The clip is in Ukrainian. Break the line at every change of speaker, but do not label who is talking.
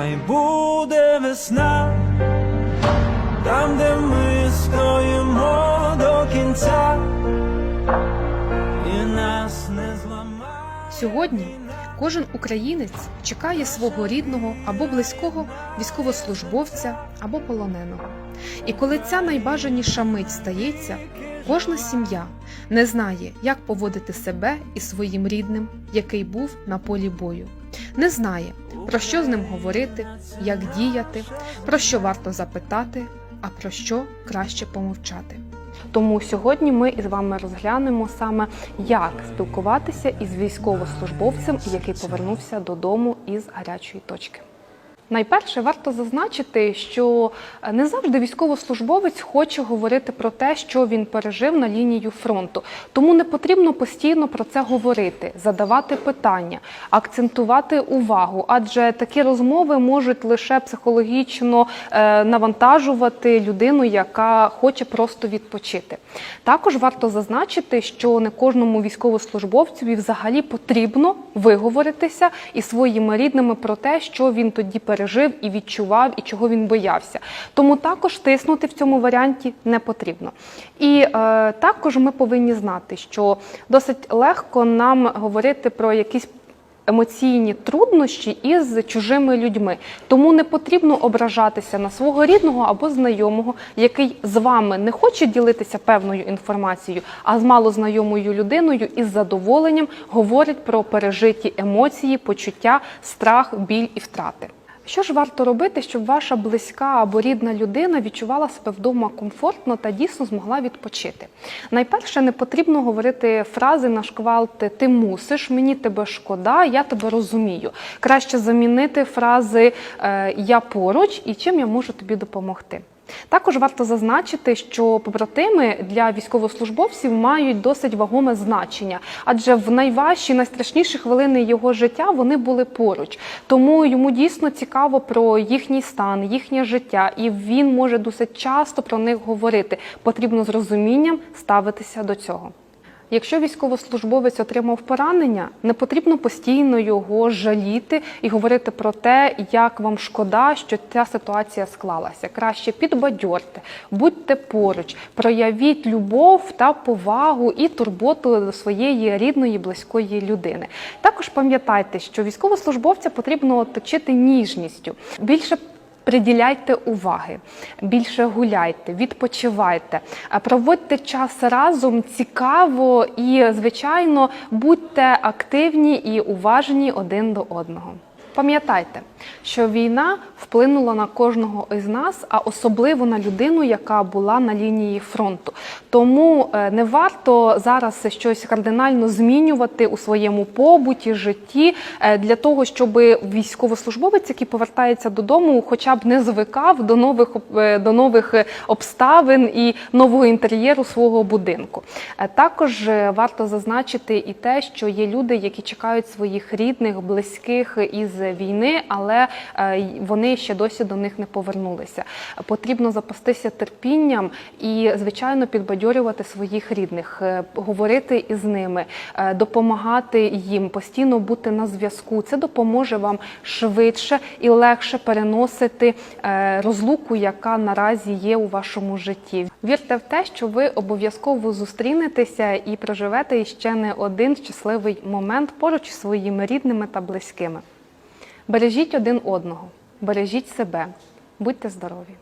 хай буде весна, там, де ми стоїмо до кінця, і нас не зламає.
Сьогодні кожен українець чекає свого рідного або близького військовослужбовця або полоненого. І коли ця найбажаніша мить стається, кожна сім'я не знає, як поводити себе із своїм рідним, який був на полі бою. Не знає, про що з ним говорити, як діяти, про що варто запитати, а про що краще помовчати. Тому сьогодні ми із вами розглянемо саме, як спілкуватися із військовослужбовцем, який повернувся додому із гарячої точки. Найперше варто зазначити, що е, не завжди військовослужбовець хоче говорити про те, що він пережив на лінію фронту. Тому не потрібно постійно про це говорити, задавати питання, акцентувати увагу, адже такі розмови можуть лише психологічно е, навантажувати людину, яка хоче просто відпочити. Також варто зазначити, що не кожному військовослужбовцю взагалі потрібно виговоритися із своїми рідними про те, що він тоді пережив і відчував, і чого він боявся. Тому також тиснути в цьому варіанті не потрібно. І е, також ми повинні знати, що досить легко нам говорити про якісь емоційні труднощі із чужими людьми. Тому не потрібно ображатися на свого рідного або знайомого, який з вами не хоче ділитися певною інформацією, а з малознайомою людиною із задоволенням говорить про пережиті емоції, почуття, страх, біль і втрати. Що ж варто робити, щоб ваша близька або рідна людина відчувала себе вдома комфортно та дійсно змогла відпочити? Найперше, не потрібно говорити фрази на шквалт Ти мусиш, мені тебе шкода, я тебе розумію. Краще замінити фрази е, Я поруч і чим я можу тобі допомогти. Також варто зазначити, що побратими для військовослужбовців мають досить вагоме значення, адже в найважчі, найстрашніші хвилини його життя вони були поруч. Тому йому дійсно цікаво про їхній стан, їхнє життя, і він може досить часто про них говорити. Потрібно з розумінням ставитися до цього. Якщо військовослужбовець отримав поранення, не потрібно постійно його жаліти і говорити про те, як вам шкода, що ця ситуація склалася. Краще підбадьорте, будьте поруч, проявіть любов та повагу і турботу до своєї рідної, близької людини. Також пам'ятайте, що військовослужбовця потрібно оточити ніжністю. Більше Приділяйте уваги, більше гуляйте, відпочивайте, проводьте час разом цікаво і, звичайно, будьте активні і уважні один до одного. Пам'ятайте, що війна вплинула на кожного із нас, а особливо на людину, яка була на лінії фронту. Тому е, не варто зараз щось кардинально змінювати у своєму побуті, житті е, для того, щоб військовослужбовець, який повертається додому, хоча б не звикав до нових е, до нових обставин і нового інтер'єру свого будинку. Також варто зазначити і те, що є люди, які чекають своїх рідних, близьких із війни, але е, вони ще досі до них не повернулися. Потрібно запастися терпінням і, звичайно, підбадьорювати своїх рідних, е, говорити із ними, е, допомагати їм, постійно бути на зв'язку. Це допоможе вам швидше і легше переносити розлуку, яка наразі є у вашому житті. Вірте в те, що ви обов'язково зустрінетеся і проживете іще не один щасливий момент поруч із своїми рідними та близькими. Бережіть один одного, бережіть себе, будьте здорові!